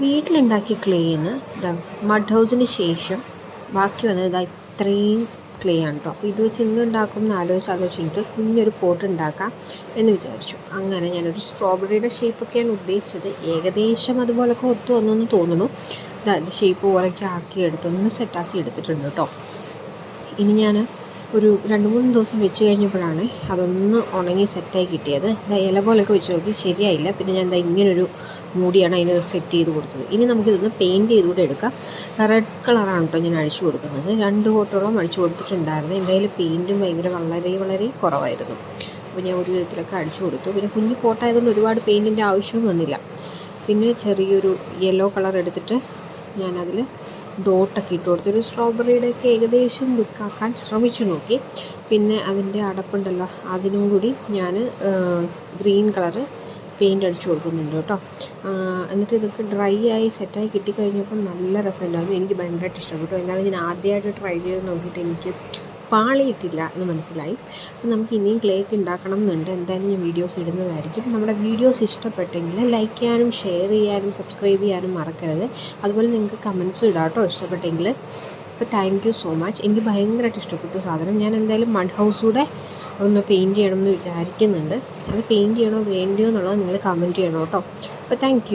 വീട്ടിലുണ്ടാക്കിയ ക്ലേന്ന് ഇതാ മഡ് ഹൗസിന് ശേഷം ബാക്കി വന്നത് ഇതാ ഇത്രയും ക്ലേ ആണ് കേട്ടോ അപ്പോൾ ഇത് വെച്ച് ഇന്ന് ഉണ്ടാക്കും എന്ന് ആലോചിച്ച് കുഞ്ഞൊരു പോട്ട് ഉണ്ടാക്കാം എന്ന് വിചാരിച്ചു. അങ്ങനെ ഞാനൊരു സ്ട്രോബെറിയുടെ ഷേപ്പൊക്കെയാണ് ഉദ്ദേശിച്ചത്. ഏകദേശം അതുപോലൊക്കെ ഒത്തു വന്നെന്ന് തോന്നുന്നു. ഇതാ ഇത് ഷേപ്പ് പോലെയൊക്കെ ആക്കി എടുത്ത് ഒന്ന് സെറ്റാക്കി എടുത്തിട്ടുണ്ട് കേട്ടോ ഇനി ഞാൻ ഒരു രണ്ട് മൂന്ന് ദിവസം വെച്ച് കഴിഞ്ഞപ്പോഴാണ് അതൊന്ന് ഉണങ്ങി സെറ്റായി കിട്ടിയത്. ഇതാ ഇല പോലൊക്കെ വെച്ച് നോക്കി. ശരിയായില്ല. പിന്നെ ഞാൻ എന്താ ഇങ്ങനൊരു മൂടിയാണ് അതിന് സെറ്റ് ചെയ്ത് കൊടുത്തത്. ഇനി നമുക്കിതൊന്ന് പെയിന്റ് ചെയ്തുകൂടെ എടുക്കാം. റെഡ് കളറാണ് കേട്ടോ ഞാൻ അഴിച്ചു കൊടുക്കുന്നത്. രണ്ട് കോട്ടോളം അഴിച്ചു കൊടുത്തിട്ടുണ്ടായിരുന്നു. എന്റെ കയ്യിൽ പെയിന്റും ഭയങ്കര വളരെ വളരെ കുറവായിരുന്നു. അപ്പോൾ ഞാൻ ഒരു വിധത്തിലൊക്കെ അഴിച്ചു കൊടുത്തു. പിന്നെ കുഞ്ഞു പോട്ടായതുകൊണ്ട് ഒരുപാട് പെയിന്റിന്റെ ആവശ്യവും വന്നില്ല. പിന്നെ ചെറിയൊരു യെല്ലോ കളർ എടുത്തിട്ട് ഞാനതിൽ ഡോട്ടൊക്കെ ഇട്ട് കൊടുത്തു. ഒരു സ്ട്രോബെറിയുടെ ഒക്കെ ഏകദേശം ലുക്കാക്കാൻ ശ്രമിച്ചു നോക്കി. പിന്നെ അതിന്റെ അടപ്പുണ്ടല്ലോ. അതിനും കൂടി ഞാൻ ഗ്രീൻ കളറ് പെയിന്റ് അടിച്ചു കൊടുക്കുന്നുണ്ട് കേട്ടോ. എന്നിട്ട് ഇതൊക്കെ ഡ്രൈ ആയി സെറ്റായി കിട്ടിക്കഴിഞ്ഞപ്പോൾ നല്ല രസമുണ്ടായിരുന്നു. എനിക്ക് ഭയങ്കരമായിട്ട് ഇഷ്ടപ്പെട്ടു. എന്നാലും ഞാൻ ആദ്യമായിട്ട് ട്രൈ ചെയ്ത് നോക്കിയിട്ട് എനിക്ക് പാളിയിട്ടില്ല എന്ന് മനസ്സിലായി. അപ്പം നമുക്ക് ഇനിയും ക്ലേക്ക് ഉണ്ടാക്കണം എന്നുണ്ട്. എന്തായാലും ഞാൻ വീഡിയോസ് ഇടുന്നതായിരിക്കും. നമ്മുടെ വീഡിയോസ് ഇഷ്ടപ്പെട്ടെങ്കിൽ ലൈക്ക് ചെയ്യാനും ഷെയർ ചെയ്യാനും സബ്സ്ക്രൈബ് ചെയ്യാനും മറക്കരുത്. അതുപോലെ നിങ്ങൾക്ക് കമൻസും ഇടാം കേട്ടോ ഇഷ്ടപ്പെട്ടെങ്കിൽ. അപ്പോൾ താങ്ക് യു സോ മച്ച് എനിക്ക് ഭയങ്കരമായിട്ട് ഇഷ്ടപ്പെട്ടു സാധനം. ഞാൻ എന്തായാലും മഡ് ഹൗസ് കൂടെ ഒന്ന് പെയിന്റ് ചെയ്യണമെന്ന് വിചാരിക്കുന്നുണ്ട്. അത് പെയിന്റ് ചെയ്യണോ വേണ്ടിയോ എന്നുള്ളത് നിങ്ങൾ കമന്റ് ചെയ്യണം കേട്ടോ. അപ്പോൾ താങ്ക്